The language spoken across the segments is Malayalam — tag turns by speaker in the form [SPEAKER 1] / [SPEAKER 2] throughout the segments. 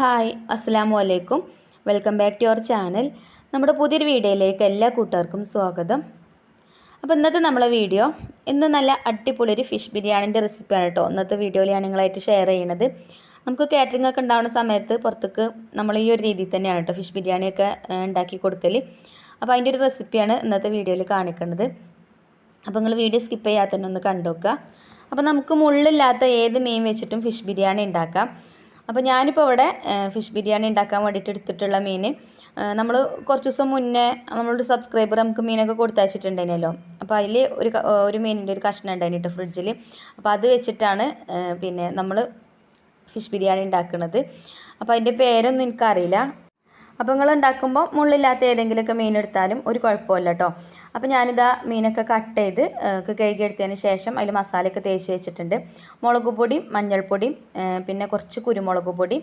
[SPEAKER 1] ഹായ് അസ്സാം വലൈക്കും welcome back to your channel. നമ്മുടെ പുതിയൊരു വീഡിയോയിലേക്ക് എല്ലാ കൂട്ടുകാർക്കും സ്വാഗതം. അപ്പോൾ ഇന്നത്തെ നമ്മളെ വീഡിയോ ഇന്ന് നല്ല അടിപൊളി ഒരു ഫിഷ് ബിരിയാണിന്റെ റെസിപ്പിയാണ് കേട്ടോ. ഇന്നത്തെ വീഡിയോയിൽ ഞാൻ നിങ്ങളായിട്ട് ഷെയർ ചെയ്യണത്. നമുക്ക് കാറ്ററിംഗ് ഒക്കെ ഉണ്ടാവുന്ന സമയത്ത് പുറത്തേക്ക് നമ്മൾ ഈ ഒരു രീതിയിൽ തന്നെയാണ് കേട്ടോ ഫിഷ് ബിരിയാണിയൊക്കെ ഉണ്ടാക്കി കൊടുക്കൽ അപ്പോൾ അതിന്റെ ഒരു റെസിപ്പിയാണ് ഇന്നത്തെ വീഡിയോയിൽ കാണിക്കുന്നത് അപ്പോൾ നിങ്ങൾ വീഡിയോ സ്കിപ്പ് ചെയ്യാതെ തന്നെ ഒന്ന് കണ്ടു അപ്പോൾ നമുക്ക് മുള്ളില്ലാത്ത ഏത് മീൻ വെച്ചിട്ടും ഫിഷ് ബിരിയാണി ഉണ്ടാക്കാം. അപ്പോൾ ഞാനിപ്പോൾ ഇവിടെ ഫിഷ് ബിരിയാണി ഉണ്ടാക്കാൻ വേണ്ടിയിട്ട് എടുത്തിട്ടുള്ള മീൻ. നമ്മൾ കുറച്ച് ദിവസം മുന്നേ നമ്മളൊരു സബ്സ്ക്രൈബർ നമുക്ക് മീനൊക്കെ കൊടുത്തയച്ചിട്ടുണ്ടായിരുന്നല്ലോ. അപ്പോൾ അതിൽ ഒരു ഒരു മീനിന്റെ ഒരു കഷ്ണം ഉണ്ടായിരുന്നു ഫ്രിഡ്ജിൽ അപ്പോൾ അത് വെച്ചിട്ടാണ് പിന്നെ നമ്മൾ ഫിഷ് ബിരിയാണി ഉണ്ടാക്കുന്നത് അപ്പോൾ അതിന്റെ പേരൊന്നും എനിക്കറിയില്ല. അപ്പോൾ നിങ്ങൾ ഉണ്ടാക്കുമ്പോൾ മുള്ളില്ലാത്ത ഏതെങ്കിലുമൊക്കെ മീൻ എടുത്താലും ഒരു കുഴപ്പമില്ല കേട്ടോ അപ്പോൾ ഞാനിതാ മീനൊക്കെ കട്ട് ചെയ്ത് കഴുകിയെടുത്തതിന് ശേഷം അതിൽ മസാലയൊക്കെ തേച്ച് വെച്ചിട്ടുണ്ട്. മുളക് പൊടിയും മഞ്ഞൾപ്പൊടിയും പിന്നെ കുറച്ച് കുരുമുളക് പൊടി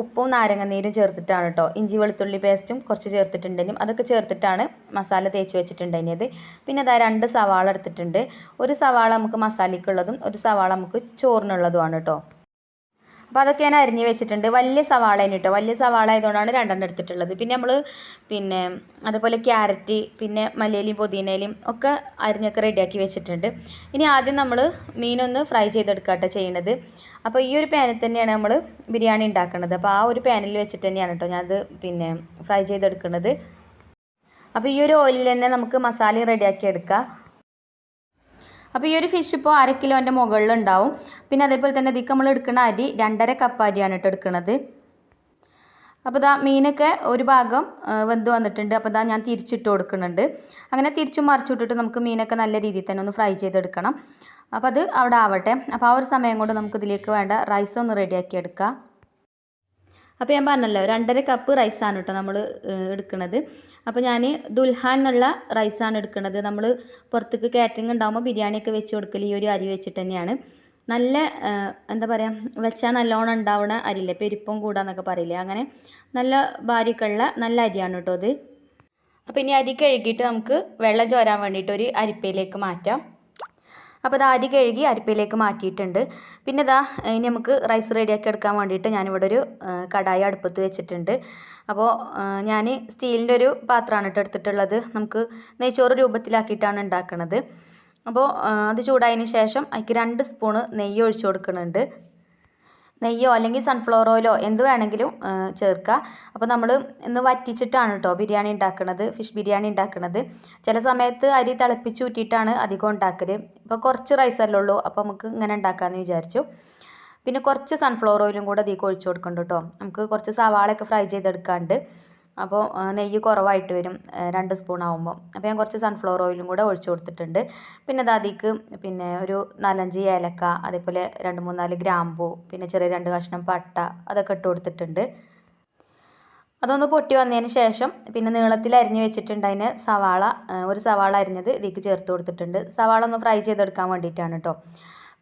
[SPEAKER 1] ഉപ്പും നാരങ്ങനീരും ചേർത്തിട്ടാണ് കേട്ടോ ഇഞ്ചി വെളുത്തുള്ളി പേസ്റ്റും കുറച്ച് ചേർത്തിട്ടുണ്ടെങ്കിലും അതൊക്കെ ചേർത്തിട്ടാണ് മസാല തേച്ച് വെച്ചിട്ടുണ്ടായിരുന്നത് പിന്നെ അതാ രണ്ട് സവാള എടുത്തിട്ടുണ്ട്. ഒരു സവാള നമുക്ക് മസാലയ്ക്കുള്ളതും ഒരു സവാള നമുക്ക് ചോറിനുള്ളതുമാണ് കേട്ടോ അപ്പോൾ അതൊക്കെ ഞാൻ അരിഞ്ഞ് വെച്ചിട്ടുണ്ട്. വലിയ സവാള കേട്ടോ വലിയ സവാള ആയതുകൊണ്ടാണ് രണ്ടെണ്ണം എടുത്തിട്ടുള്ളത്. പിന്നെ നമ്മൾ പിന്നെ അതുപോലെ ക്യാരറ്റ് പിന്നെ മല്ലിയിലയും പുതിനയിലയും ഒക്കെ അരിഞ്ഞൊക്കെ റെഡിയാക്കി വെച്ചിട്ടുണ്ട്. ഇനി ആദ്യം നമ്മൾ മീനൊന്ന് ഫ്രൈ ചെയ്തെടുക്കുക കേട്ടോ ചെയ്യണത്. അപ്പോൾ ഈ ഒരു പാനിൽ തന്നെയാണ് നമ്മൾ ബിരിയാണി ഉണ്ടാക്കുന്നത് അപ്പോൾ ആ ഒരു പാനിൽ വെച്ചിട്ട് തന്നെയാണ് കേട്ടോ ഞാനത് പിന്നെ ഫ്രൈ ചെയ്തെടുക്കുന്നത് അപ്പോൾ ഈ ഒരു ഓയിലിൽ തന്നെ നമുക്ക് മസാല റെഡിയാക്കി എടുക്കാം. അപ്പോൾ ഈ ഒരു ഫിഷ് ഇപ്പോൾ അര കിലോന്റെ മുകളിലുണ്ടാവും. പിന്നെ അതേപോലെ തന്നെ ഇതിക്ക് നമ്മൾ എടുക്കുന്ന അരി രണ്ടര കപ്പ് അരിയാണ് കേട്ടോ എടുക്കുന്നത്. അപ്പോൾ ഇതാ മീനൊക്കെ ഒരു ഭാഗം വെന്ത് വന്നിട്ടുണ്ട്. അപ്പോൾ ഇതാ ഞാൻ തിരിച്ചിട്ട് കൊടുക്കുന്നുണ്ട്. അങ്ങനെ തിരിച്ചും മറിച്ചിട്ടിട്ട് നമുക്ക് മീനൊക്കെ നല്ല രീതിയിൽ തന്നെ ഒന്ന് ഫ്രൈ ചെയ്തെടുക്കണം. അപ്പോൾ അത് അവിടെ ആവട്ടെ. അപ്പോൾ ആ ഒരു സമയം കൊണ്ട് നമുക്ക് ഇതിലേക്ക് വേണ്ട റൈസ് ഒന്ന് റെഡിയാക്കി എടുക്കാം. അപ്പോൾ ഞാൻ പറഞ്ഞല്ലോ രണ്ടര കപ്പ് റൈസാണ് കേട്ടോ നമ്മൾ എടുക്കുന്നത് അപ്പോൾ ഞാൻ ദുൽഹാൻ എന്നുള്ള റൈസാണ് എടുക്കുന്നത് നമ്മൾ പുറത്തേക്ക് കാറ്ററിംഗ് ഉണ്ടാകുമ്പോൾ ബിരിയാണിയൊക്കെ വെച്ച് കൊടുക്കൽ ഈ ഒരു അരി വെച്ചിട്ട് തന്നെയാണ്. നല്ല എന്താ പറയുക വെച്ചാൽ നല്ലോണം ഉണ്ടാവുന്ന അരിയില്ലേ പെരുപ്പം കൂടാന്നൊക്കെ പറയില്ലേ അങ്ങനെ നല്ല ഭാര്യക്കുള്ള നല്ല അരിയാണ് കേട്ടോ അത് അപ്പോൾ ഇനി അരി കഴുകിയിട്ട് നമുക്ക് വെള്ളം ചോരാൻ വേണ്ടിയിട്ട് ഒരു അരിപ്പയിലേക്ക് മാറ്റാം. അപ്പോൾ ഇത് അരി കഴുകി അരിപ്പയിലേക്ക് മാറ്റിയിട്ടുണ്ട്. പിന്നെ ഇതാ ഇനി നമുക്ക് റൈസ് റെഡിയാക്കി എടുക്കാൻ വേണ്ടിയിട്ട് ഞാനിവിടെ ഒരു കടായി അടുപ്പത്ത് വെച്ചിട്ടുണ്ട്. അപ്പോൾ ഞാൻ സ്റ്റീലിന്റെ ഒരു പാത്രമാണ് കേട്ടോ എടുത്തിട്ടുള്ളത്. നമുക്ക് നെയ്ച്ചോറ് രൂപത്തിലാക്കിയിട്ടാണ് ഉണ്ടാക്കുന്നത് അപ്പോൾ അത് ചൂടായതിന് ശേഷം അതിക്ക് രണ്ട് സ്പൂണ് നെയ്യ് ഒഴിച്ച് കൊടുക്കുന്നുണ്ട്. നെയ്യോ അല്ലെങ്കിൽ സൺഫ്ലവർ ഓയിലോ എന്ത് വേണമെങ്കിലും ചേർക്കുക. അപ്പോൾ നമ്മൾ ഇന്ന് വറ്റിച്ചിട്ടാണ് കേട്ടോ ബിരിയാണി ഉണ്ടാക്കുന്നത് ഫിഷ് ബിരിയാണി ഉണ്ടാക്കുന്നത് ചില സമയത്ത് അരി തിളപ്പിച്ച് ഊറ്റിയിട്ടാണ് അധികം ഉണ്ടാക്കൽ ഇപ്പോൾ കുറച്ച് റൈസല്ലേ ഉള്ളൂ അപ്പോൾ നമുക്ക് ഇങ്ങനെ ഉണ്ടാക്കാമെന്ന് വിചാരിച്ചു. പിന്നെ കുറച്ച് സൺഫ്ലവർ ഓയിലും കൂടെ അധികം ഒഴിച്ച് കൊടുക്കുന്നുണ്ട് കേട്ടോ നമുക്ക് കുറച്ച് സവാളയൊക്കെ ഫ്രൈ ചെയ്തെടുക്കാണ്ട്. അപ്പോൾ നെയ്യ് കുറവായിട്ട് വരും രണ്ട് സ്പൂൺ ആകുമ്പോൾ അപ്പോൾ ഞാൻ കുറച്ച് സൺഫ്ലവർ ഓയിലും കൂടെ ഒഴിച്ച് കൊടുത്തിട്ടുണ്ട്. പിന്നെ അത് അതിലേക്ക് പിന്നെ ഒരു നാലഞ്ച് ഏലക്ക അതേപോലെ രണ്ട് മൂന്നാൽ ഗ്രാമ്പൂ പിന്നെ ചെറിയ രണ്ട് കഷ്ണം പട്ട അതൊക്കെ ഇട്ട് കൊടുത്തിട്ടുണ്ട്. അതൊന്ന് പൊട്ടി വന്നതിന് ശേഷം പിന്നെ നീളത്തിൽ അരിഞ്ഞ് വെച്ചിട്ടുണ്ട് അതിന് സവാള ഒരു സവാള അരിഞ്ഞത് ഇതിലേക്ക് ചേർത്ത് കൊടുത്തിട്ടുണ്ട്. സവാള ഒന്ന് ഫ്രൈ ചെയ്തെടുക്കാൻ വേണ്ടിയിട്ടാണ് കേട്ടോ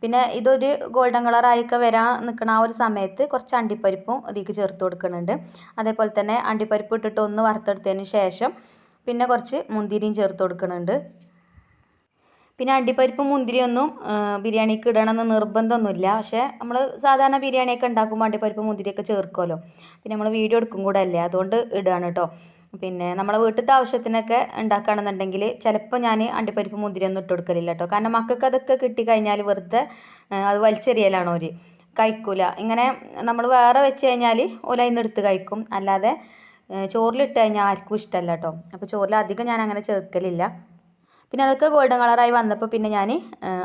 [SPEAKER 1] പിന്നെ ഇതൊരു ഗോൾഡൻ കളറായിക്കെ വരാൻ നിൽക്കുന്ന ആ ഒരു സമയത്ത് കുറച്ച് അണ്ടിപ്പരിപ്പും ഇതിലേക്ക് ചേർത്ത് കൊടുക്കുന്നുണ്ട്. അതേപോലെ തന്നെ അണ്ടിപ്പരിപ്പ് ഇട്ടിട്ട് ഒന്ന് വറുത്തെടുത്തതിന് ശേഷം പിന്നെ കുറച്ച് മുന്തിരിയും ചേർത്ത് കൊടുക്കുന്നുണ്ട്. പിന്നെ അണ്ടിപ്പരിപ്പും മുന്തിരിയൊന്നും ബിരിയാണിക്ക് ഇടണമെന്ന് നിർബന്ധമൊന്നുമില്ല. പക്ഷേ നമ്മൾ സാധാരണ ബിരിയാണിയൊക്കെ ഉണ്ടാക്കുമ്പോൾ അണ്ടിപ്പരിപ്പ് മുന്തിരിയൊക്കെ ചേർക്കുമല്ലോ പിന്നെ നമ്മൾ വീഡിയോ എടുക്കും കൂടെ അല്ലേ? അതുകൊണ്ട് ഇടുകയാണ് കേട്ടോ. പിന്നെ നമ്മളെ വീട്ടിലത്തെ ആവശ്യത്തിനൊക്കെ ഉണ്ടാക്കുകയാണെന്നുണ്ടെങ്കിൽ ചിലപ്പോൾ ഞാൻ അണ്ടിപ്പരിപ്പ് മുന്തിരിയൊന്നും ഇട്ട് കൊടുക്കലില്ല കേട്ടോ. കാരണം മക്കൾക്ക് അതൊക്കെ കിട്ടിക്കഴിഞ്ഞാൽ വെറുതെ അത് വലിച്ചെറിയലാണ് ഒരു കഴിക്കൂല. ഇങ്ങനെ നമ്മൾ വേറെ വെച്ച് കഴിഞ്ഞാൽ ഓല ഇന്ന് എടുത്ത് കഴിക്കും. അല്ലാതെ ചോറിലിട്ട് കഴിഞ്ഞാൽ ആർക്കും ഇഷ്ടമല്ല കേട്ടോ. അപ്പോൾ ചോറിൽ അധികം ഞാൻ അങ്ങനെ ചേർക്കലില്ല. പിന്നെ അതൊക്കെ ഗോൾഡൻ കളറായി വന്നപ്പോൾ പിന്നെ ഞാൻ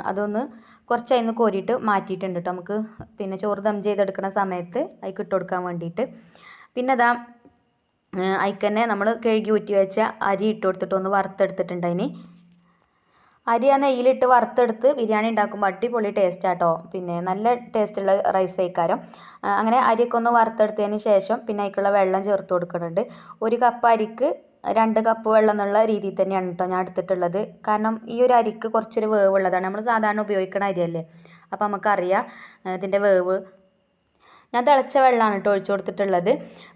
[SPEAKER 1] അതൊന്ന് കുറച്ച് അതിന് കോരിയിട്ട് മാറ്റിയിട്ടുണ്ട് കേട്ടോ. നമുക്ക് പിന്നെ ചോറ് ദം ചെയ്തെടുക്കുന്ന സമയത്ത് അതിൽ ഇട്ട് കൊടുക്കാൻ വേണ്ടിയിട്ട്. പിന്നെ അതാ അതിക്ക് തന്നെ നമ്മൾ കഴുകി ഊറ്റി വെച്ച അരി ഇട്ട് കൊടുത്തിട്ട് ഒന്ന് വറുത്തെടുത്തിട്ടുണ്ട് അതിന് അരി ആ നെയ്യിലിട്ട് വറുത്തെടുത്ത് ബിരിയാണി ഉണ്ടാക്കുമ്പോൾ അടിപൊളി ടേസ്റ്റ് ആട്ടോ. പിന്നെ നല്ല ടേസ്റ്റുള്ള റൈസ് ആയിക്കാരം. അങ്ങനെ അരിയൊക്കെ ഒന്ന് വറുത്തെടുത്തതിന് ശേഷം പിന്നെ അതിക്കുള്ള വെള്ളം ചേർത്ത് കൊടുക്കുന്നുണ്ട്. ഒരു കപ്പ് അരിക്ക് രണ്ട് കപ്പ് വെള്ളം എന്നുള്ള രീതിയിൽ തന്നെയാണ് കേട്ടോ ഞാൻ എടുത്തിട്ടുള്ളത്. കാരണം ഈ ഒരു അരിക്ക് കുറച്ചൊരു വേവുള്ളതാണ്. നമ്മൾ സാധാരണ ഉപയോഗിക്കുന്ന അരിയല്ലേ? അപ്പോൾ നമുക്കറിയാം ഇതിന്റെ വേവ് ഞാൻ തിളച്ച വെള്ളമാണ് കേട്ടോ ഒഴിച്ചു കൊടുത്തിട്ടുള്ളത്.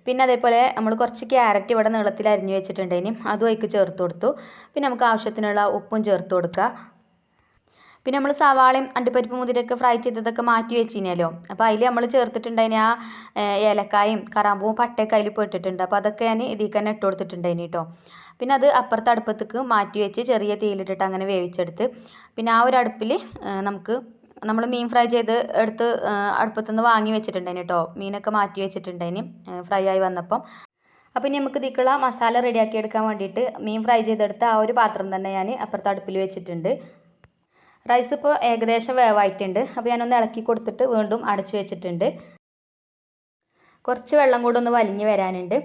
[SPEAKER 1] പിന്നെ അതേപോലെ നമ്മൾ കുറച്ച് ക്യാരറ്റ് ഇവിടെ നീളത്തിൽ അരിഞ്ഞു വെച്ചിട്ടുണ്ടേനും അതും അതിക്ക് ചേർത്ത് കൊടുത്തു. പിന്നെ നമുക്ക് ആവശ്യത്തിനുള്ള ഉപ്പും ചേർത്ത് കൊടുക്കുക. പിന്നെ നമ്മൾ സവാളയും അണ്ടിപ്പരിപ്പ് മുതിരൊക്കെ ഫ്രൈ ചെയ്തതൊക്കെ മാറ്റി വെച്ചിനല്ലോ. അപ്പോൾ അതിൽ നമ്മൾ ചേർത്തിട്ടുണ്ടതിന് ആ ഏലക്കായും കറാമ്പൂവും പട്ടയൊക്കെ അതിൽ പെട്ടിട്ടുണ്ട്. അപ്പോൾ അതൊക്കെ ഞാൻ ഇതിൽ തന്നെ ഇട്ട് കൊടുത്തിട്ടുണ്ടായിന് കേട്ടോ പിന്നെ അത് അപ്പുറത്തെ അടുപ്പത്തേക്ക് മാറ്റി വെച്ച് ചെറിയ തീയിലിട്ടിട്ട് അങ്ങനെ വേവിച്ചെടുത്ത്. പിന്നെ ആ ഒരു അടുപ്പിൽ നമുക്ക് നമ്മൾ മീൻ ഫ്രൈ ചെയ്ത് എടുത്ത് അടുപ്പത്തുനിന്ന് വാങ്ങി വെച്ചിട്ടുണ്ടായിന് കേട്ടോ മീനൊക്കെ മാറ്റി വെച്ചിട്ടുണ്ടായിന് ഫ്രൈ ആയി വന്നപ്പം. അപ്പോൾ ഇനി നമുക്ക് ഇതിക്കുള്ള മസാല റെഡിയാക്കി എടുക്കാൻ വേണ്ടിയിട്ട് മീൻ ഫ്രൈ ചെയ്തെടുത്ത ആ ഒരു പാത്രം തന്നെ ഞാൻ അപ്പുറത്ത് അടുപ്പിൽ വെച്ചിട്ടുണ്ട്. റൈസ് ഇപ്പോൾ ഏകദേശം വേവായിട്ടുണ്ട്. അപ്പോൾ ഞാനൊന്ന് ഇളക്കി കൊടുത്തിട്ട് വീണ്ടും അടച്ചു വെച്ചിട്ടുണ്ട്. കുറച്ച് വെള്ളം കൂടെ ഒന്ന് വലിഞ്ഞ് വരാനുണ്ട്.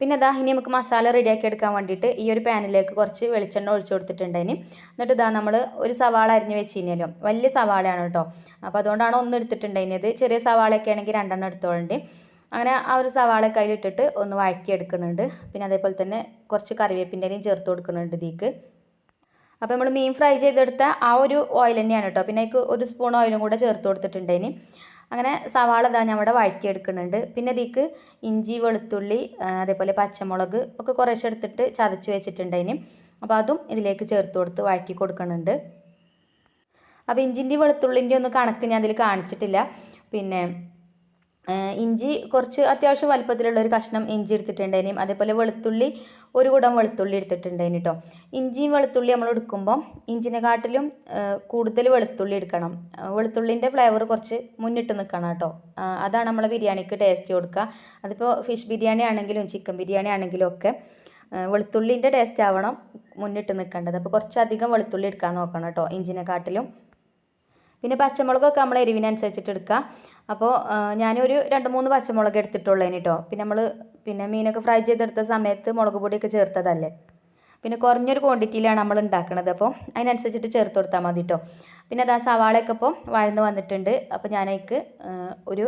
[SPEAKER 1] പിന്നെ ഇതാ ഇനി നമുക്ക് മസാല റെഡിയാക്കി എടുക്കാൻ വേണ്ടിയിട്ട് ഈ ഒരു പാനിലേക്ക് കുറച്ച് വെളിച്ചെണ്ണ ഒഴിച്ചു കൊടുത്തിട്ടുണ്ടതിന് എന്നിട്ട് ഇതാ നമ്മൾ ഒരു സവാള അരിഞ്ഞ് വെച്ചിരുന്നല്ലോ. വലിയ സവാളയാണ് കേട്ടോ. അപ്പോൾ അതുകൊണ്ടാണ് ഒന്ന് എടുത്തിട്ടുണ്ടായിരുന്നത്. ചെറിയ സവാളയൊക്കെ ആണെങ്കിൽ രണ്ടെണ്ണം എടുത്തോളുണ്ട്. അങ്ങനെ ആ ഒരു സവാള കയ്യിലിട്ടിട്ട് ഒന്ന് വഴറ്റിയെടുക്കുന്നുണ്ട്. പിന്നെ അതേപോലെ തന്നെ കുറച്ച് കറിവേപ്പിന്റെ ഇലയും ചേർത്ത് കൊടുക്കുന്നുണ്ട് ഇതിക്ക് അപ്പോൾ നമ്മൾ മീൻ ഫ്രൈ ചെയ്തെടുത്ത ആ ഒരു ഓയിൽ തന്നെയാണ് കേട്ടോ. പിന്നെ ഒരു സ്പൂൺ ഓയിലും കൂടെ ചേർത്ത് കൊടുത്തിട്ടുണ്ടതിന് അങ്ങനെ സവാള ഇതാ ഇവിടെ വഴറ്റിയെടുക്കുന്നുണ്ട്. പിന്നെ ഇതിക്ക് ഇഞ്ചി വെളുത്തുള്ളി അതേപോലെ പച്ചമുളക് ഒക്കെ കുറേശ്ശെ എടുത്തിട്ട് ചതച്ച് വെച്ചിട്ടുണ്ടതിന് അപ്പോൾ അതും ഇതിലേക്ക് ചേർത്ത് കൊടുത്ത് വഴറ്റി കൊടുക്കുന്നുണ്ട്. അപ്പോൾ ഇഞ്ചിന്റെ വെളുത്തുള്ളിന്റെ ഒന്നും കണക്ക് ഞാൻ അതിൽ കാണിച്ചിട്ടില്ല. പിന്നെ ഇഞ്ചി കുറച്ച് അത്യാവശ്യം വലുപ്പത്തിലുള്ള ഒരു കഷ്ണം ഇഞ്ചി എടുത്തിട്ടുണ്ടായിനും. അതേപോലെ വെളുത്തുള്ളി ഒരു കൂടം വെളുത്തുള്ളി എടുത്തിട്ടുണ്ടായിന് കേട്ടോ ഇഞ്ചിയും വെളുത്തുള്ളി നമ്മൾ എടുക്കുമ്പോൾ ഇഞ്ചിനെക്കാട്ടിലും കൂടുതൽ വെളുത്തുള്ളി എടുക്കണം. വെളുത്തുള്ളിന്റെ ഫ്ലേവർ കുറച്ച് മുന്നിട്ട് നിൽക്കണം കേട്ടോ അതാണ് നമ്മളെ ബിരിയാണിക്ക് ടേസ്റ്റ് കൊടുക്കുക. അതിപ്പോൾ ഫിഷ് ബിരിയാണി ആണെങ്കിലും ചിക്കൻ ബിരിയാണി ആണെങ്കിലും ഒക്കെ വെളുത്തുള്ളിന്റെ ടേസ്റ്റ് ആവണം മുന്നിട്ട് നിൽക്കേണ്ടത്. അപ്പോൾ കുറച്ചധികം വെളുത്തുള്ളി എടുക്കാൻ നോക്കണം കേട്ടോ ഇഞ്ചിനെക്കാട്ടിലും. പിന്നെ പച്ചമുളകൊക്കെ നമ്മൾ എരിവിനനുസരിച്ചിട്ട് എടുക്കുക. അപ്പോൾ ഞാനൊരു രണ്ട് മൂന്ന് പച്ചമുളക് എടുത്തിട്ടുള്ളതിന് കേട്ടോ പിന്നെ നമ്മൾ പിന്നെ മീനൊക്കെ ഫ്രൈ ചെയ്തെടുത്ത സമയത്ത് മുളക് പൊടിയൊക്കെ ചേർത്തതല്ലേ. പിന്നെ കുറഞ്ഞൊരു ക്വാണ്ടിറ്റിയിലാണ് നമ്മൾ ഉണ്ടാക്കുന്നത് അപ്പോൾ അതിനനുസരിച്ചിട്ട് ചേർത്ത് കൊടുത്താൽ മതി കേട്ടോ പിന്നെ അതാ സവാളയൊക്കെ ഇപ്പോൾ വഴന്ന് വന്നിട്ടുണ്ട്. അപ്പോൾ ഞാനതിക്ക് ഒരു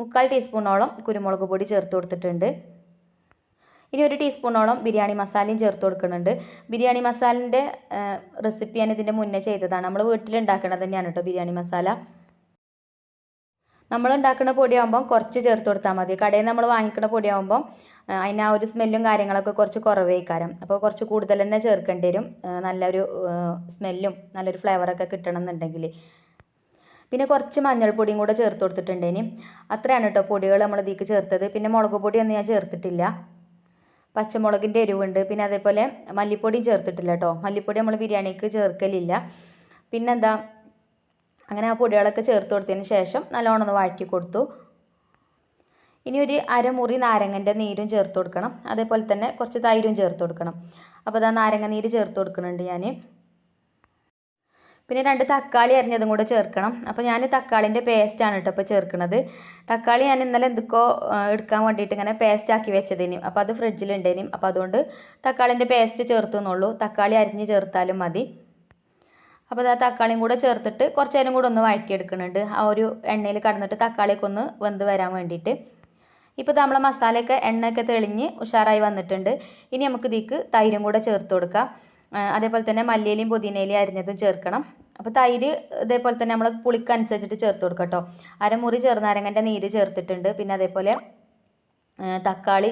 [SPEAKER 1] മുക്കാൽ ടീസ്പൂണോളം കുരുമുളക് പൊടി ചേർത്ത് കൊടുത്തിട്ടുണ്ട്. ഇനി ഒരു ടീസ്പൂണോളം ബിരിയാണി മസാലയും ചേർത്ത് കൊടുക്കുന്നുണ്ട്. ബിരിയാണി മസാലിന്റെ റെസിപ്പി ഞാൻ ഇതിന്റെ മുന്നേ ചെയ്തതാണ്. നമ്മൾ വീട്ടിൽ ഉണ്ടാക്കുന്നത് തന്നെയാണ് കേട്ടോ ബിരിയാണി മസാല. നമ്മൾ ഉണ്ടാക്കുന്ന പൊടിയാകുമ്പോൾ കുറച്ച് ചേർത്ത് കൊടുത്താൽ മതി. കടയിൽ നമ്മൾ വാങ്ങിക്കുന്ന പൊടിയാകുമ്പോൾ അതിന് ആ ഒരു സ്മെല്ലും കാര്യങ്ങളൊക്കെ കുറച്ച് കുറവേക്കാരം. അപ്പോൾ കുറച്ച് കൂടുതൽ തന്നെ ചേർക്കേണ്ടി വരും. നല്ലൊരു സ്മെല്ലും നല്ലൊരു ഫ്ലേവറൊക്കെ കിട്ടണം എന്നുണ്ടെങ്കിൽ. പിന്നെ കുറച്ച് മഞ്ഞൾപ്പൊടിയും കൂടെ ചേർത്ത് കൊടുത്തിട്ടുണ്ടേനി അത്രയാണ് കേട്ടോ പൊടികൾ നമ്മൾ ഇതിലേക്ക് ചേർത്തത്. പിന്നെ മുളക് പൊടിയൊന്നും ഞാൻ ചേർത്തിട്ടില്ല. പച്ചമുളകിന്റെ എരിവുണ്ട്. പിന്നെ അതേപോലെ മല്ലിപ്പൊടിയും ചേർത്തിട്ടില്ല കേട്ടോ മല്ലിപ്പൊടി നമ്മൾ ബിരിയാണിക്ക് ചേർക്കലില്ല. പിന്നെന്താ? അങ്ങനെ ആ പൊടികളൊക്കെ ചേർത്ത് കൊടുത്തതിന് ശേഷം നല്ലോണം ഒന്ന് വഴറ്റി കൊടുത്തു. ഇനി ഒരു അരമുറി നാരങ്ങന്റെ നീരും ചേർത്ത് കൊടുക്കണം. അതേപോലെ തന്നെ കുറച്ച് തൈരും ചേർത്ത് കൊടുക്കണം. അപ്പോൾ അതാ നാരങ്ങ നീര് ചേർത്ത് കൊടുക്കുന്നുണ്ട് ഞാൻ പിന്നെ രണ്ട് തക്കാളി അരിഞ്ഞതും കൂടെ ചേർക്കണം. അപ്പോൾ ഞാൻ തക്കാളിന്റെ പേസ്റ്റാണ് കേട്ടോ ഇപ്പോൾ ചേർക്കുന്നത്. തക്കാളി ഞാൻ ഇന്നലെ എന്തൊക്കെയോ എടുക്കാൻ വേണ്ടിയിട്ട് ഇങ്ങനെ പേസ്റ്റ് ആക്കി വെച്ചതിനും. അപ്പോൾ അത് ഫ്രിഡ്ജിലുണ്ടേനും അപ്പോൾ അതുകൊണ്ട് തക്കാളിന്റെ പേസ്റ്റ് ചേർത്തുന്നുള്ളൂ തക്കാളി അരിഞ്ഞ് ചേർത്താലും മതി. അപ്പോൾ അത് ആ തക്കാളിയും കൂടെ ചേർത്തിട്ട് കുറച്ച് നേരം കൂടെ ഒന്ന് വഴറ്റിയെടുക്കുന്നുണ്ട് ആ ഒരു എണ്ണയിൽ കടന്നിട്ട് തക്കാളിയൊക്കെ ഒന്ന് വെന്ത് വരാൻ വേണ്ടിയിട്ട്. ഇപ്പോൾ നമ്മളെ മസാലയൊക്കെ എണ്ണയൊക്കെ തെളിഞ്ഞ് ഉഷാറായി വന്നിട്ടുണ്ട്. ഇനി നമുക്ക് ഇതിക്ക് തൈരും കൂടെ ചേർത്ത് കൊടുക്കാം. അതേപോലെ തന്നെ മല്ലിയിലയും പുതിനയിലയും അരിഞ്ഞതും ചേർക്കണം. അപ്പോൾ തൈര് ഇതേപോലെ തന്നെ നമ്മൾ പുളിക്കനുസരിച്ചിട്ട് ചേർത്ത് കൊടുക്കാം കേട്ടോ. അരമുറി ചെറുനാരങ്ങന്റെ നീര് ചേർത്തിട്ടുണ്ട്. പിന്നെ അതേപോലെ തക്കാളി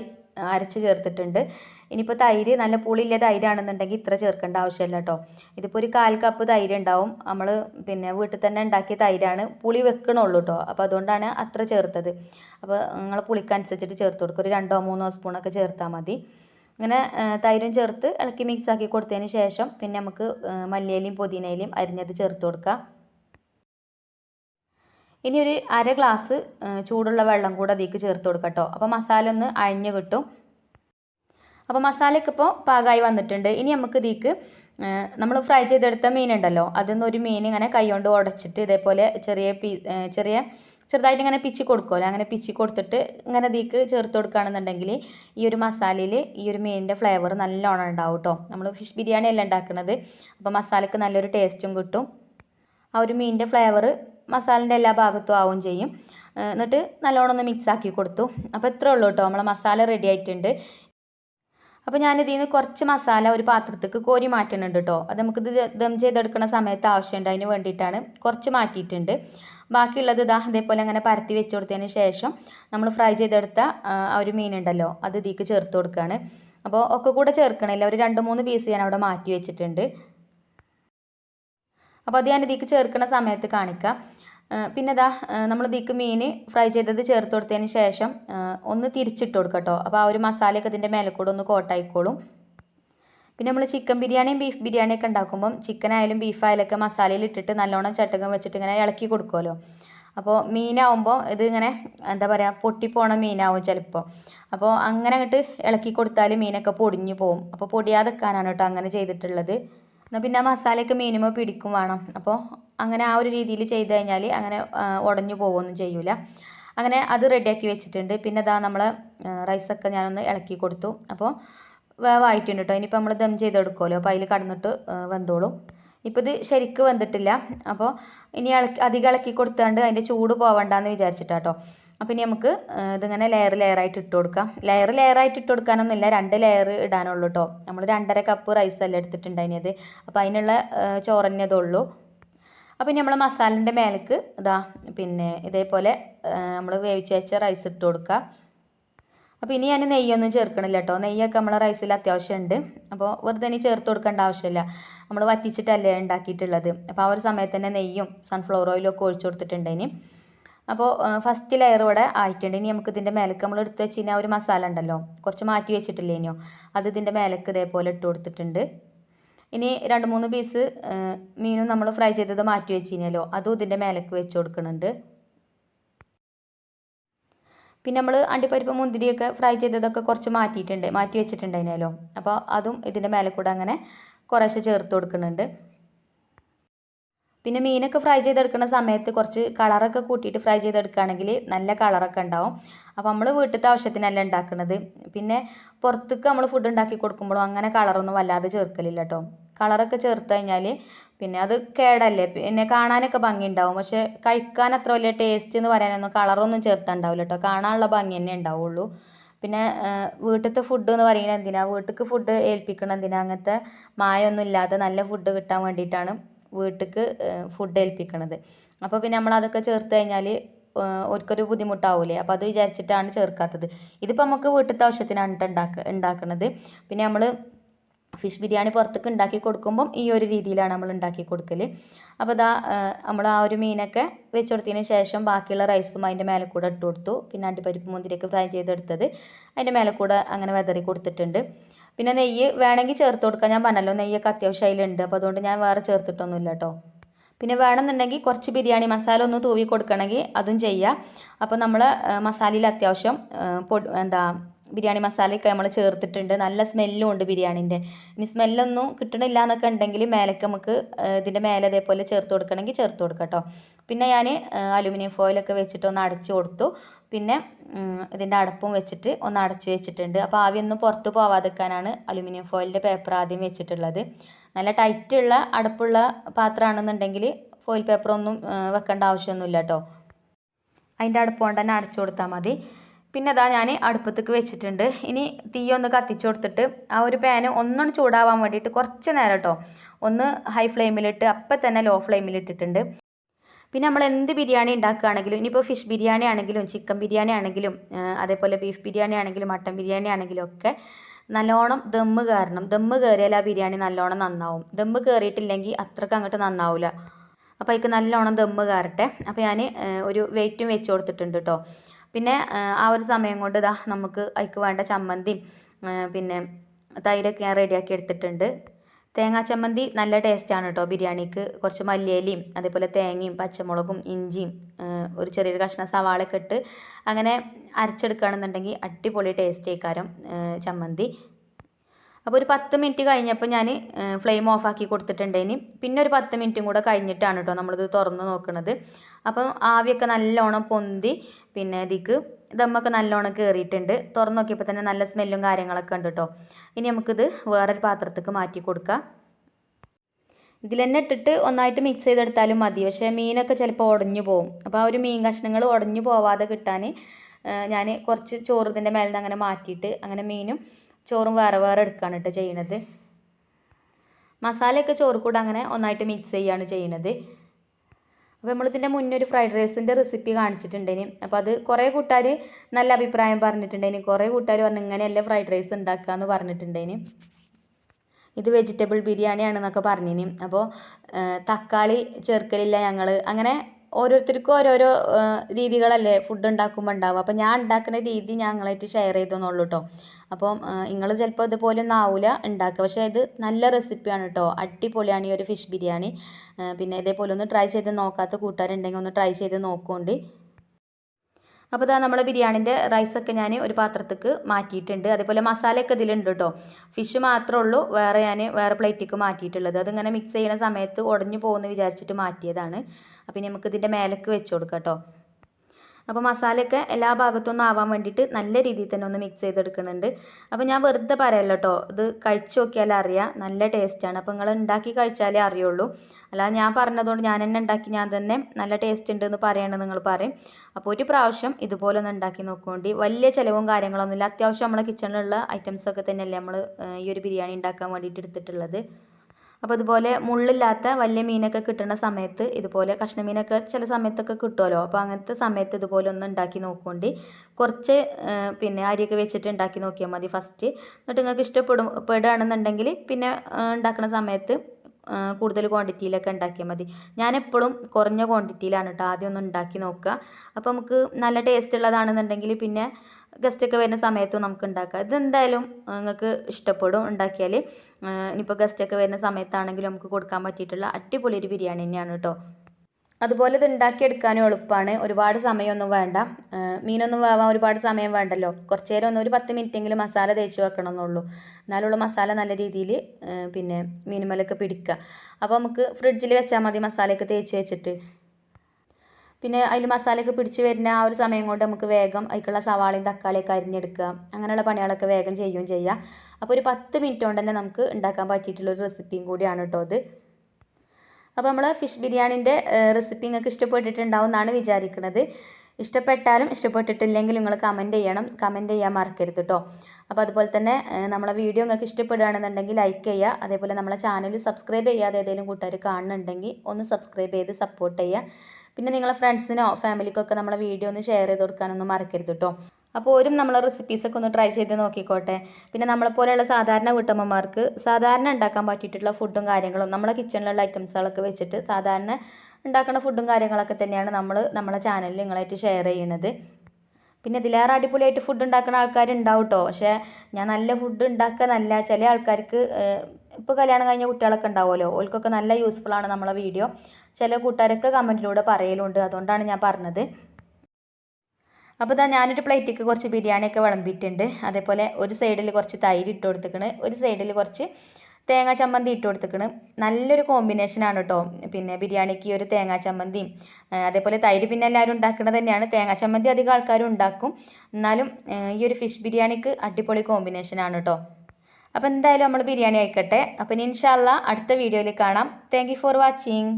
[SPEAKER 1] അരച്ച് ചേർത്തിട്ടുണ്ട്. ഇനിയിപ്പോൾ തൈര് നല്ല പുളിയില്ല തൈരാണെന്നുണ്ടെങ്കിൽ ഇത്ര ചേർക്കേണ്ട ആവശ്യമില്ല കേട്ടോ. ഇതിപ്പോൾ ഒരു കാൽ കപ്പ് തൈര് ഉണ്ടാവും. നമ്മൾ പിന്നെ വീട്ടിൽ തന്നെ ഉണ്ടാക്കിയ തൈരാണ് പുളി വെക്കണുള്ളൂ കേട്ടോ. അപ്പോൾ അതുകൊണ്ടാണ് അത്ര ചേർത്തത്. അപ്പോൾ നിങ്ങൾ പുളിക്കനുസരിച്ചിട്ട് ചേർത്ത് കൊടുക്കുക. ഒരു രണ്ടോ മൂന്നോ സ്പൂണൊക്കെ ചേർത്താൽ മതി. അങ്ങനെ തൈരും ചേർത്ത് ഇളക്കി മിക്സ് ആക്കി കൊടുത്തതിന് ശേഷം പിന്നെ നമുക്ക് മല്ലിയിലയും പുതിനയിലയും അരിഞ്ഞത് ചേർത്ത് കൊടുക്കാം. ഇനി ഒരു അര ഗ്ലാസ് ചൂടുള്ള വെള്ളം കൂടെ അതിലേക്ക് ചേർത്ത് കൊടുക്കാം കേട്ടോ അപ്പോൾ മസാല ഒന്ന് അഴിഞ്ഞ് കിട്ടും. അപ്പോൾ മസാലയൊക്കെ ഇപ്പോൾ പാകമായി വന്നിട്ടുണ്ട്. ഇനി നമുക്ക് ഇതിലേക്ക് നമ്മൾ ഫ്രൈ ചെയ്തെടുത്ത മീനുണ്ടല്ലോ അതിൽ നിന്ന് ഒരു മീൻ ഇങ്ങനെ കൈ കൊണ്ട് ഉടച്ചിട്ട് ഇതേപോലെ ചെറിയ പീ ചെറിയ ചെറുതായിട്ട് ഇങ്ങനെ പിച്ചി കൊടുക്കുമല്ലോ അങ്ങനെ പിച്ചി കൊടുത്തിട്ട് ഇങ്ങനെ ഇതിലേക്ക് ചേർത്ത് കൊടുക്കുകയാണെന്നുണ്ടെങ്കിൽ ഈ ഒരു മസാലയിൽ ഈ ഒരു മീനിന്റെ ഫ്ലേവർ നല്ലോണം ഉണ്ടാവും കേട്ടോ നമ്മൾ ഫിഷ് ബിരിയാണി അല്ല ഉണ്ടാക്കുന്നത് അപ്പോൾ മസാലയ്ക്ക് നല്ലൊരു ടേസ്റ്റും കിട്ടും. ആ ഒരു മീനിന്റെ ഫ്ലേവർ മസാലന്റെ എല്ലാ ഭാഗത്തും ആവുകയും ചെയ്യും. എന്നിട്ട് നല്ലോണം ഒന്ന് മിക്സ് ആക്കി കൊടുത്തു. അപ്പോൾ ഇത്രേ ഉള്ളൂ കേട്ടോ നമ്മളെ മസാല റെഡി ആയിട്ടുണ്ട്. അപ്പോൾ ഞാനിതിൽ നിന്ന് കുറച്ച് മസാല ഒരു പാത്രത്തേക്ക് കോരി മാറ്റുന്നുണ്ട് കേട്ടോ അത് നമുക്ക് ദം ചെയ്തെടുക്കുന്ന സമയത്ത് ആവശ്യമുണ്ട്. അതിന് വേണ്ടിയിട്ടാണ് കുറച്ച് മാറ്റിയിട്ടുണ്ട്. ബാക്കിയുള്ളത് ഇതാ അതേപോലെ അങ്ങനെ പരത്തി വെച്ച് കൊടുത്തതിന് ശേഷം നമ്മൾ ഫ്രൈ ചെയ്തെടുത്ത ആ, ഒരു മീനുണ്ടല്ലോ അത് ഇതിക്ക് ചേർത്ത് കൊടുക്കുകയാണ് അപ്പോൾ ഒക്കെ കൂടെ ചേർക്കണില്ല. ഒരു രണ്ട് മൂന്ന് പീസ് ഞാൻ അവിടെ മാറ്റി വെച്ചിട്ടുണ്ട്. അപ്പോൾ അത് ഞാൻ ചേർക്കുന്ന സമയത്ത് കാണിക്കാം. പിന്നെ ഇതാ നമ്മൾ ഇതിലേക്ക് മീൻ ഫ്രൈ ചെയ്തത് ചേർത്ത് കൊടുത്തതിന് ശേഷം ഒന്ന് തിരിച്ചിട്ട് കൊടുക്കാം കേട്ടോ അപ്പോൾ ആ ഒരു മസാലയൊക്കെ ഇതിന്റെ മേലെ കൂടെ ഒന്ന് കോട്ടായിക്കോളും. പിന്നെ നമ്മൾ ചിക്കൻ ബിരിയാണിയും ബീഫ് ബിരിയാണിയൊക്കെ ഉണ്ടാക്കുമ്പം ചിക്കൻ ആയാലും ബീഫ് ആയാലൊക്കെ മസാലയിൽ ഇട്ടിട്ട് നല്ലോണം ചട്ടകം വെച്ചിട്ട് ഇങ്ങനെ ഇളക്കി കൊടുക്കുമല്ലോ അപ്പോൾ മീനാവുമ്പോൾ ഇത് ഇങ്ങനെ എന്താ പറയുക പൊട്ടിപ്പോണ മീനാവും ചിലപ്പോൾ അപ്പോൾ അങ്ങനെ അങ്ങോട്ട് ഇളക്കി കൊടുത്താൽ മീനൊക്കെ പൊടിഞ്ഞു പോവും. അപ്പോൾ പൊടിയാതെക്കാനാണ് കേട്ടോ അങ്ങനെ ചെയ്തിട്ടുള്ളത്. എന്നാൽ പിന്നെ ആ മസാലയൊക്കെ മിനിമം പിടിക്കും വേണം. അപ്പോൾ അങ്ങനെ ആ ഒരു രീതിയിൽ ചെയ്ത് കഴിഞ്ഞാൽ അങ്ങനെ ഉടഞ്ഞു പോവുകയൊന്നും ചെയ്യില്ല അങ്ങനെ അത് റെഡിയാക്കി വെച്ചിട്ടുണ്ട്. പിന്നെ ഇതാ നമ്മൾ റൈസൊക്കെ ഞാനൊന്ന് ഇളക്കി കൊടുത്തു. അപ്പോൾ വേവായിട്ടുണ്ട് കേട്ടോ ഇനിയിപ്പോൾ നമ്മൾ ദം ചെയ്തെടുക്കുമല്ലോ അപ്പോൾ അതിൽ കടന്നിട്ട് വെന്തോളും. ഇപ്പോൾ ഇത് ശരിക്ക് വെന്തിട്ടില്ല. അപ്പോൾ ഇനി ഇളക്കി അധികം ഇളക്കി കൊടുത്താണ്ട് അതിന്റെ ചൂട് പോവണ്ടെന്ന് വിചാരിച്ചിട്ടാട്ടോ അപ്പോൾ ഇനി നമുക്ക് ഇതിങ്ങനെ ലെയർ ലെയറായിട്ട് ഇട്ട് കൊടുക്കാം. ലെയർ ലെയറായിട്ട് ഇട്ട് കൊടുക്കാനൊന്നുമില്ല രണ്ട് ലെയർ ഇടാനുള്ളൂ കേട്ടോ നമ്മൾ രണ്ടര കപ്പ് റൈസ് അല്ലേ എടുത്തിട്ടുണ്ടായിനത് അപ്പോൾ അതിനുള്ള ചോറ് തന്നെ ഇതുള്ളൂ. അപ്പോൾ ഇനി നമ്മൾ മസാലന്റെ മേലേക്ക് ഇതാ പിന്നെ ഇതേപോലെ നമ്മൾ വേവിച്ച് വെച്ച റൈസ് ഇട്ട് കൊടുക്കുക അപ്പോൾ ഇനി ഞാൻ നെയ്യൊന്നും ചേർക്കണില്ല കേട്ടോ നെയ്യൊക്കെ നമ്മളെ റൈസിൽ അത്യാവശ്യമുണ്ട് അപ്പോൾ വെറുതെ ഇനി ചേർത്ത് കൊടുക്കേണ്ട ആവശ്യമില്ല നമ്മൾ വറ്റിച്ചിട്ടല്ലേ ഉണ്ടാക്കിയിട്ടുള്ളത്. അപ്പോൾ ആ ഒരു സമയത്ത് തന്നെ നെയ്യും സൺഫ്ലവർ ഓയിലും ഒക്കെ ഒഴിച്ചു കൊടുത്തിട്ടുണ്ട് ഇനി അപ്പോൾ ഫസ്റ്റ് ലെയർ ഇവിടെ ആയിട്ടുണ്ട്. ഇനി നമുക്ക് ഇതിന്റെ മേലേക്ക് നമ്മൾ എടുത്ത് വെച്ച് കഴിഞ്ഞാൽ ഒരു മസാല ഉണ്ടല്ലോ. കുറച്ച് മാറ്റി വെച്ചിട്ടില്ലേ ഇനിയോ? അത് ഇതിന്റെ മേലേക്ക് ഇതേപോലെ ഇട്ട് കൊടുത്തിട്ടുണ്ട്. ഇനി രണ്ട് മൂന്ന് പീസ് മീനും നമ്മൾ ഫ്രൈ ചെയ്തത് മാറ്റി വെച്ച് കഴിഞ്ഞാലോ അതും ഇതിന്റെ മേലേക്ക് വെച്ച് കൊടുക്കുന്നുണ്ട്. പിന്നെ നമ്മൾ അണ്ടിപ്പരിപ്പ് മുന്തിരിയൊക്കെ ഫ്രൈ ചെയ്തതൊക്കെ കുറച്ച് മാറ്റിയിട്ടുണ്ട് മാറ്റി വെച്ചിട്ടുണ്ട് അതിനാലോ അപ്പോൾ അതും ഇതിന്റെ മേലെ കൂടെ അങ്ങനെ കുറേശ്ശെ ചേർത്ത് കൊടുക്കുന്നുണ്ട്. പിന്നെ മീനൊക്കെ ഫ്രൈ ചെയ്തെടുക്കുന്ന സമയത്ത് കുറച്ച് കളറൊക്കെ കൂട്ടിയിട്ട് ഫ്രൈ ചെയ്തെടുക്കുകയാണെങ്കിൽ നല്ല കളറൊക്കെ ഉണ്ടാവും. അപ്പോൾ നമ്മൾ വീട്ടിലത്തെ ആവശ്യത്തിനല്ല ഉണ്ടാക്കുന്നത്. പിന്നെ പുറത്തേക്ക് നമ്മൾ ഫുഡ് ഉണ്ടാക്കി കൊടുക്കുമ്പോഴും അങ്ങനെ കളറൊന്നും വല്ലാതെ ചേർക്കലില്ല കേട്ടോ കളറൊക്കെ ചേർത്ത് കഴിഞ്ഞാൽ പിന്നെ അത് കേടല്ലേ? പിന്നെ കാണാനൊക്കെ ഭംഗി ഉണ്ടാവും പക്ഷെ കഴിക്കാൻ അത്ര വലിയ ടേസ്റ്റ് എന്ന് പറയാനൊന്നും കളറൊന്നും ചേർത്തുണ്ടാവില്ല കേട്ടോ കാണാനുള്ള ഭംഗി തന്നെ ഉണ്ടാവുള്ളൂ. പിന്നെ വീട്ടിലത്തെ ഫുഡ് എന്ന് പറയുന്നത് എന്തിനാ? വീട്ടിലേക്ക് ഫുഡ് ഏൽപ്പിക്കണം എന്തിനാ? അങ്ങനത്തെ മായൊന്നും ഇല്ലാതെ നല്ല ഫുഡ് കിട്ടാൻ വേണ്ടിയിട്ടാണ് വീട്ടിലേക്ക് ഫുഡ് ഏൽപ്പിക്കണത്. അപ്പോൾ പിന്നെ നമ്മൾ അതൊക്കെ ചേർത്ത് കഴിഞ്ഞാൽ ഒരിക്കൊരു ബുദ്ധിമുട്ടാവില്ലേ അപ്പോൾ അത് വിചാരിച്ചിട്ടാണ് ചേർക്കാത്തത്. ഇതിപ്പോൾ നമുക്ക് വീട്ടിലത്തെ ആവശ്യത്തിനാണ് ട്ടോ ഉണ്ടാക്ക ഉണ്ടാക്കുന്നത് പിന്നെ നമ്മൾ ഫിഷ് ബിരിയാണി പുറത്തേക്ക് ഉണ്ടാക്കി കൊടുക്കുമ്പം ഈ ഒരു രീതിയിലാണ് നമ്മൾ ഉണ്ടാക്കി കൊടുക്കൽ അപ്പോൾ ഇതാ നമ്മൾ ആ ഒരു മീനൊക്കെ വെച്ച് കൊടുത്തതിന് ശേഷം ബാക്കിയുള്ള റൈസും അതിന്റെ മേലെ കൂടെ ഇട്ട് കൊടുത്തു. പിന്നെ അണ്ടിപ്പരിപ്പ് മുന്തിരിയൊക്കെ ഫ്രൈ ചെയ്തെടുത്തത്. അതിന്റെ മേലെ കൂടെ അങ്ങനെ വെതറി കൊടുത്തിട്ടുണ്ട്. പിന്നെ നെയ്യ് വേണമെങ്കിൽ ചേർത്ത് കൊടുക്കാം. ഞാൻ പറഞ്ഞല്ലോ നെയ്യൊക്കെ അത്യാവശ്യം അതിലുണ്ട്. അപ്പോൾ അതുകൊണ്ട് ഞാൻ വേറെ ചേർത്തിട്ടൊന്നുമില്ല കേട്ടോ. പിന്നെ വേണമെന്നുണ്ടെങ്കിൽ കുറച്ച് ബിരിയാണി മസാല ഒന്ന് തൂവി കൊടുക്കണമെങ്കിൽ അതും ചെയ്യാം. അപ്പോൾ നമ്മൾ മസാലയിൽ അത്യാവശ്യം എന്താ ബിരിയാണി മസാലയൊക്കെ നമ്മൾ ചേർത്തിട്ടുണ്ട്. നല്ല സ്മെല്ലും ഉണ്ട് ബിരിയാണീന്റെ. ഇനി സ്മെല്ലൊന്നും കിട്ടണില്ല എന്നൊക്കെ ഉണ്ടെങ്കിൽ മേലേക്ക് നമുക്ക് ഇതിന്റെ മേലെ അതേപോലെ ചേർത്ത് കൊടുക്കണമെങ്കിൽ ചേർത്ത് കൊടുക്കാം പിന്നെ ഞാൻ അലുമിനിയം ഫോയിലൊക്കെ വെച്ചിട്ട് ഒന്ന് അടച്ചു കൊടുത്തു. പിന്നെ ഇതിന്റെ അടപ്പും വെച്ചിട്ട് ഒന്ന് അടച്ചു വെച്ചിട്ടുണ്ട്. അപ്പോൾ ആവിയൊന്നും പുറത്ത് പോവാതിരിക്കാനാണ് അലുമിനിയം ഫോയിലിന്റെ പേപ്പർ ആദ്യം വെച്ചിട്ടുള്ളത്. നല്ല ടൈറ്റുള്ള അടപ്പുള്ള പാത്രമാണെന്നുണ്ടെങ്കിൽ ഫോയിൽ പേപ്പറൊന്നും വെക്കേണ്ട ആവശ്യമൊന്നുമില്ല കേട്ടോ. അതിന്റെ അടുപ്പ് കൊണ്ട് തന്നെ അടച്ചു കൊടുത്താൽ മതി. പിന്നെ അതാ ഞാൻ അടുപ്പത്തേക്ക് വെച്ചിട്ടുണ്ട്. ഇനി തീ ഒന്ന് കത്തിച്ചു കൊടുത്തിട്ട് ആ ഒരു പാന് ഒന്നും ചൂടാവാൻ വേണ്ടിയിട്ട് കുറച്ച് നേരം കേട്ടോ ഒന്ന് ഹൈ ഫ്ലെയിമിലിട്ട് അപ്പം തന്നെ ലോ ഫ്ലെയിമിലിട്ടിട്ടുണ്ട് പിന്നെ നമ്മൾ എന്ത് ബിരിയാണി ഉണ്ടാക്കുകയാണെങ്കിലും ഇനിയിപ്പോൾ ഫിഷ് ബിരിയാണി ആണെങ്കിലും ചിക്കൻ ബിരിയാണി ആണെങ്കിലും അതേപോലെ ബീഫ് ബിരിയാണി ആണെങ്കിലും മട്ടൻ ബിരിയാണി ആണെങ്കിലും ഒക്കെ നല്ലോണം ദമ്മ് കയറണം ദമ്മ് കയറിയാൽ ആ ബിരിയാണി നല്ലോണം നന്നാവും. ദമ്മ് കയറിയിട്ടില്ലെങ്കിൽ അത്രയ്ക്ക് അങ്ങോട്ട് നന്നാവില്ല അപ്പോൾ അതിക്ക് നല്ലോണം ദമ്മ് കയറട്ടെ അപ്പോൾ ഞാൻ ഒരു വെയിറ്റും വെച്ച് കൊടുത്തിട്ടുണ്ട് കേട്ടോ പിന്നെ ആ ഒരു സമയം കൊണ്ട് ഇതാ നമുക്ക് അതിക്ക് വേണ്ട ചമ്മന്തിയും പിന്നെ തൈരൊക്കെ ഞാൻ റെഡിയാക്കി എടുത്തിട്ടുണ്ട്. തേങ്ങാ ചമ്മന്തി നല്ല ടേസ്റ്റാണ് കേട്ടോ ബിരിയാണിക്ക്. കുറച്ച് മല്ലിയിലയും അതേപോലെ തേങ്ങയും പച്ചമുളകും ഇഞ്ചിയും ഒരു ചെറിയൊരു കഷ്ണം സവാളയൊക്കെ ഇട്ട് അങ്ങനെ അരച്ചെടുക്കുകയാണെന്നുണ്ടെങ്കിൽ അടിപൊളി ടേസ്റ്റ് ആയിക്കാരം ചമ്മന്തി. അപ്പോൾ ഒരു പത്ത് മിനിറ്റ് കഴിഞ്ഞപ്പോൾ ഞാൻ ഫ്ലെയിം ഓഫ് ആക്കി കൊടുത്തിട്ടുണ്ടേനി. പിന്നെ ഒരു പത്ത് മിനിറ്റും കൂടെ കഴിഞ്ഞിട്ടാണ് കേട്ടോ നമ്മളിത് തുറന്ന് നോക്കുന്നത് അപ്പം ആവിയൊക്കെ നല്ലോണം പൊന്തി പിന്നെ ഇതിക്ക് ദമ്മൊക്കെ നല്ലോണം കയറിയിട്ടുണ്ട് തുറന്ന് നോക്കിയപ്പോൾ തന്നെ നല്ല സ്മെല്ലും കാര്യങ്ങളൊക്കെ ഉണ്ട് കേട്ടോ ഇനി നമുക്കിത് വേറൊരു പാത്രത്തേക്ക് മാറ്റി കൊടുക്കാം. ഇതിൽ തന്നെ ഇട്ടിട്ട് ഒന്നായിട്ട് മിക്സ് ചെയ്തെടുത്താലും മതി. പക്ഷേ മീനൊക്കെ ചിലപ്പോൾ ഉടഞ്ഞു പോകും അപ്പോൾ ആ ഒരു മീൻ കഷ്ണങ്ങൾ ഉടഞ്ഞു പോവാതെ കിട്ടാൻ ഞാൻ കുറച്ച് ചോറ് ഇതിന്റെ മേലെ നിന്ന് അങ്ങനെ മാറ്റിയിട്ട് അങ്ങനെ മീനും ചോറും വേറെ വേറെ എടുക്കുകയാണ് കേട്ടോ ചെയ്യണത്. മസാലയൊക്കെ ചോറ് കൂടെ അങ്ങനെ ഒന്നായിട്ട് മിക്സ് ചെയ്യുകയാണ് ചെയ്യണത്. അപ്പോൾ നമ്മളിതിന്റെ മുന്നേ ഒരു ഫ്രൈഡ് റൈസിന്റെ റെസിപ്പി കാണിച്ചിട്ടുണ്ടേനി. അപ്പോൾ അത് കുറേ കൂട്ടുകാർ നല്ല അഭിപ്രായം പറഞ്ഞിട്ടുണ്ടേനി. കുറേ കൂട്ടുകാർ പറഞ്ഞു ഇങ്ങനെയല്ലേ ഫ്രൈഡ് റൈസ് ഉണ്ടാക്കുക എന്ന് പറഞ്ഞിട്ടുണ്ടേനി. ഇത് വെജിറ്റബിൾ ബിരിയാണിയാണെന്നൊക്കെ പറഞ്ഞിനി. അപ്പോൾ തക്കാളി ചേർക്കലില്ല ഞങ്ങൾ അങ്ങനെ ഓരോരുത്തർക്കും ഓരോരോ രീതികളല്ലേ ഫുഡ് ഉണ്ടാക്കുമ്പോൾ ഉണ്ടാവുക. അപ്പോൾ ഞാൻ ഉണ്ടാക്കുന്ന രീതി ഞങ്ങളായിട്ട് ഷെയർ ചെയ്തെന്നുള്ളൂ കേട്ടോ അപ്പം നിങ്ങൾ ചിലപ്പോൾ ഇതുപോലെ ഒന്നും ആവില്ല ഉണ്ടാക്കുക. പക്ഷേ ഇത് നല്ല റെസിപ്പിയാണ് കേട്ടോ അടിപൊളിയാണ് ഈ ഒരു ഫിഷ് ബിരിയാണി. പിന്നെ ഇതേപോലെ ഒന്ന് ട്രൈ ചെയ്ത് നോക്കാത്ത കൂട്ടുകാരുണ്ടെങ്കിൽ ഒന്ന് ട്രൈ ചെയ്ത് നോക്കുകൊണ്ട് അപ്പോൾ ഇതാ നമ്മളെ ബിരിയാണിന്റെ റൈസൊക്കെ ഞാൻ ഒരു പാത്രത്തേക്ക് മാറ്റിയിട്ടുണ്ട്. അതേപോലെ മസാലയൊക്കെ ഇതിലുണ്ട് കേട്ടോ ഫിഷ് മാത്രമേ ഉള്ളൂ വേറെ ഞാൻ വേറെ പ്ലേറ്റിലേക്ക് മാറ്റിയിട്ടുള്ളത്. അതിങ്ങനെ മിക്സ് ചെയ്യുന്ന സമയത്ത് ഉടഞ്ഞു പോകുമെന്ന് വിചാരിച്ചിട്ട് മാറ്റിയതാണ്. അപ്പോൾ ഇനി നമുക്ക് മേലേക്ക് വെച്ച് കൊടുക്കാം കേട്ടോ അപ്പോൾ മസാലയൊക്കെ എല്ലാ ഭാഗത്തൊന്നും ആവാൻ വേണ്ടിയിട്ട് നല്ല രീതിയിൽ തന്നെ ഒന്ന് മിക്സ് ചെയ്തെടുക്കുന്നുണ്ട്. അപ്പോൾ ഞാൻ വെറുതെ പറയല്ലോ കേട്ടോ ഇത് കഴിച്ചു നോക്കിയാൽ അറിയാം. നല്ല ടേസ്റ്റാണ് അപ്പോൾ നിങ്ങൾ ഉണ്ടാക്കി കഴിച്ചാലേ അറിയുള്ളൂ. അല്ലാതെ ഞാൻ പറഞ്ഞതുകൊണ്ട് ഞാൻ തന്നെ ഉണ്ടാക്കി ഞാൻ തന്നെ നല്ല ടേസ്റ്റ് ഉണ്ട് എന്ന് പറയണമെന്ന് നിങ്ങൾ പറയും. അപ്പോൾ ഒരു പ്രാവശ്യം ഇതുപോലെ ഒന്ന് ഉണ്ടാക്കി നോക്കുകൊണ്ട് വലിയ ചിലവും കാര്യങ്ങളൊന്നുമില്ല. അത്യാവശ്യം നമ്മളെ കിച്ചണിലുള്ള ഐറ്റംസൊക്കെ തന്നെയല്ലേ നമ്മൾ ഈ ഒരു ബിരിയാണി ഉണ്ടാക്കാൻ വേണ്ടിയിട്ട് എടുത്തിട്ടുള്ളത്. അപ്പോൾ ഇതുപോലെ മുള്ളില്ലാത്ത വലിയ മീനൊക്കെ കിട്ടുന്ന സമയത്ത് ഇതുപോലെ കഷ്ണമീനൊക്കെ ചില സമയത്തൊക്കെ കിട്ടുമല്ലോ അപ്പോൾ അങ്ങനത്തെ സമയത്ത് ഇതുപോലെ ഒന്ന് ഉണ്ടാക്കി നോക്കുകൊണ്ട് കുറച്ച് പിന്നെ അരിയൊക്കെ വെച്ചിട്ട് ഉണ്ടാക്കി നോക്കിയാൽ മതി ഫസ്റ്റ് എന്നിട്ട് നിങ്ങൾക്ക് ഇഷ്ടപ്പെടും പെടുകയാണെന്നുണ്ടെങ്കിൽ പിന്നെ ഉണ്ടാക്കുന്ന സമയത്ത് കൂടുതൽ ക്വാണ്ടിറ്റിയിലൊക്കെ ഉണ്ടാക്കിയാൽ മതി. ഞാൻ എപ്പോഴും കുറഞ്ഞ ക്വാണ്ടിറ്റിയിലാണ് കേട്ടോ ആദ്യം ഒന്ന് ഉണ്ടാക്കി നോക്കുക. അപ്പോൾ നമുക്ക് നല്ല ടേസ്റ്റ് ഉള്ളതാണെന്നുണ്ടെങ്കിൽ പിന്നെ ഗസ്റ്റൊക്കെ വരുന്ന സമയത്തും നമുക്ക് ഉണ്ടാക്കാം. ഇതെന്തായാലും നിങ്ങൾക്ക് ഇഷ്ടപ്പെടും ഉണ്ടാക്കിയാൽ ഇനിയിപ്പോൾ ഗസ്റ്റൊക്കെ വരുന്ന സമയത്താണെങ്കിലും നമുക്ക് കൊടുക്കാൻ പറ്റിയിട്ടുള്ള അടിപൊളി ഒരു ബിരിയാണി തന്നെയാണ് കേട്ടോ. അതുപോലെ ഇത് ഉണ്ടാക്കിയെടുക്കാനും എളുപ്പമാണ് ഒരുപാട് സമയമൊന്നും വേണ്ട. മീനൊന്നും വേവാൻ ഒരുപാട് സമയം വേണ്ടല്ലോ. കുറച്ച് നേരം ഒന്ന് ഒരു പത്ത് മിനിറ്റെങ്കിലും മസാല തേച്ച് വെക്കണം എന്നുള്ളൂ എന്നാലുള്ള മസാല നല്ല രീതിയിൽ പിന്നെ മീനുമലൊക്കെ പിടിക്കുക. അപ്പോൾ നമുക്ക് ഫ്രിഡ്ജിൽ വെച്ചാൽ മതി മസാലയൊക്കെ തേച്ച് വെച്ചിട്ട്. പിന്നെ അതിൽ മസാലയൊക്കെ പിടിച്ച് വരുന്ന ആ ഒരു സമയം കൊണ്ട് നമുക്ക് വേഗം അതിലേക്കുള്ള സവാളയും തക്കാളിയൊക്കെ അരിഞ്ഞെടുക്കുക. അങ്ങനെയുള്ള പണികളൊക്കെ വേഗം ചെയ്യുകയും ചെയ്യാം അപ്പോൾ ഒരു പത്ത് മിനിറ്റ് കൊണ്ട് തന്നെ നമുക്ക് ഉണ്ടാക്കാൻ പറ്റിയിട്ടുള്ള ഒരു റെസിപ്പിയും കൂടിയാണ് കേട്ടോ അത്. അപ്പോൾ നമ്മൾ ഫിഷ് ബിരിയാണിന്റെ റെസിപ്പി നിങ്ങൾക്ക് ഇഷ്ടപ്പെട്ടിട്ടുണ്ടാവും എന്നാണ് വിചാരിക്കുന്നത് ഇഷ്ടപ്പെട്ടാലും ഇഷ്ടപ്പെട്ടിട്ടില്ലെങ്കിലും നിങ്ങൾ കമന്റ് ചെയ്യണം. കമന്റ് ചെയ്യാൻ മറക്കരുത് കേട്ടോ. അപ്പോൾ അതുപോലെ തന്നെ നമ്മളെ വീഡിയോ നിങ്ങൾക്ക് ഇഷ്ടപ്പെടുകയാണെന്നുണ്ടെങ്കിൽ ലൈക്ക് ചെയ്യുക. അതേപോലെ നമ്മളെ ചാനൽ സബ്സ്ക്രൈബ് ചെയ്യാതെ ഏതെങ്കിലും കൂട്ടുകാർ കാണുന്നുണ്ടെങ്കിൽ ഒന്ന് സബ്സ്ക്രൈബ് ചെയ്ത് സപ്പോർട്ട് ചെയ്യുക. പിന്നെ നിങ്ങളെ ഫ്രണ്ട്സിനോ ഫാമിലിക്കൊക്കെ നമ്മളെ വീഡിയോ ഒന്ന് ഷെയർ ചെയ്ത് കൊടുക്കാനൊന്നും മറക്കരുത് കേട്ടോ അപ്പോൾ ഓരും നമ്മളെ റെസിപ്പീസൊക്കെ ഒന്ന് ട്രൈ ചെയ്ത് നോക്കിക്കോട്ടെ. പിന്നെ നമ്മളെപ്പോലെയുള്ള സാധാരണ വീട്ടമ്മമാർക്ക് സാധാരണ ഉണ്ടാക്കാൻ പറ്റിയിട്ടുള്ള ഫുഡും കാര്യങ്ങളും നമ്മളെ കിച്ചണിലുള്ള ഐറ്റംസുകളൊക്കെ വെച്ചിട്ട് സാധാരണ ഉണ്ടാക്കുന്ന ഫുഡും കാര്യങ്ങളൊക്കെ തന്നെയാണ് നമ്മൾ നമ്മളെ ചാനലിൽ നിങ്ങളായിട്ട് ഷെയർ ചെയ്യുന്നത്. പിന്നെ ഇതിലേറെ അടിപൊളിയായിട്ട് ഫുഡ് ഉണ്ടാക്കുന്ന ആൾക്കാരുണ്ടാവും കേട്ടോ പക്ഷേ ഞാൻ നല്ല ഫുഡ് ഉണ്ടാക്കാനല്ല ചില ആൾക്കാർക്ക് ഇപ്പോൾ കല്യാണം കഴിഞ്ഞ കുട്ടികളൊക്കെ ഉണ്ടാവുമല്ലോ. ഓൾക്കൊക്കെ നല്ല യൂസ്ഫുൾ ആണ് നമ്മളെ വീഡിയോ ചില കൂട്ടുകാരൊക്കെ കമന്റിലൂടെ പറയലുണ്ട്. അതുകൊണ്ടാണ് ഞാൻ പറഞ്ഞത്. അപ്പോൾ ഇതാ ഞാനൊരു പ്ലേറ്റിക്ക് കുറച്ച് ബിരിയാണിയൊക്കെ വിളമ്പിയിട്ടുണ്ട്. അതേപോലെ ഒരു സൈഡിൽ കുറച്ച് തൈര് ഇട്ട് കൊടുത്തിക്കണ്. ഒരു സൈഡിൽ കുറച്ച് തേങ്ങാ ചമ്മന്തി ഇട്ട് കൊടുത്തിക്കണ്. നല്ലൊരു കോമ്പിനേഷനാണ് കേട്ടോ പിന്നെ ബിരിയാണിക്ക് ഒരു തേങ്ങാ ചമ്മന്തിയും അതേപോലെ തൈര് പിന്നെ എല്ലാവരും ഉണ്ടാക്കുന്നത് തന്നെയാണ്. തേങ്ങാ ചമ്മന്തി അധികം ആൾക്കാരും ഉണ്ടാക്കും. എന്നാലും ഈ ഒരു ഫിഷ് ബിരിയാണിക്ക് അടിപൊളി കോമ്പിനേഷൻ ആണ് കേട്ടോ അപ്പോൾ എന്തായാലും നമ്മൾ ബിരിയാണി ആയിക്കട്ടെ. അപ്പം ഇൻഷാല്ല അടുത്ത വീഡിയോയിൽ കാണാം. Thank for watching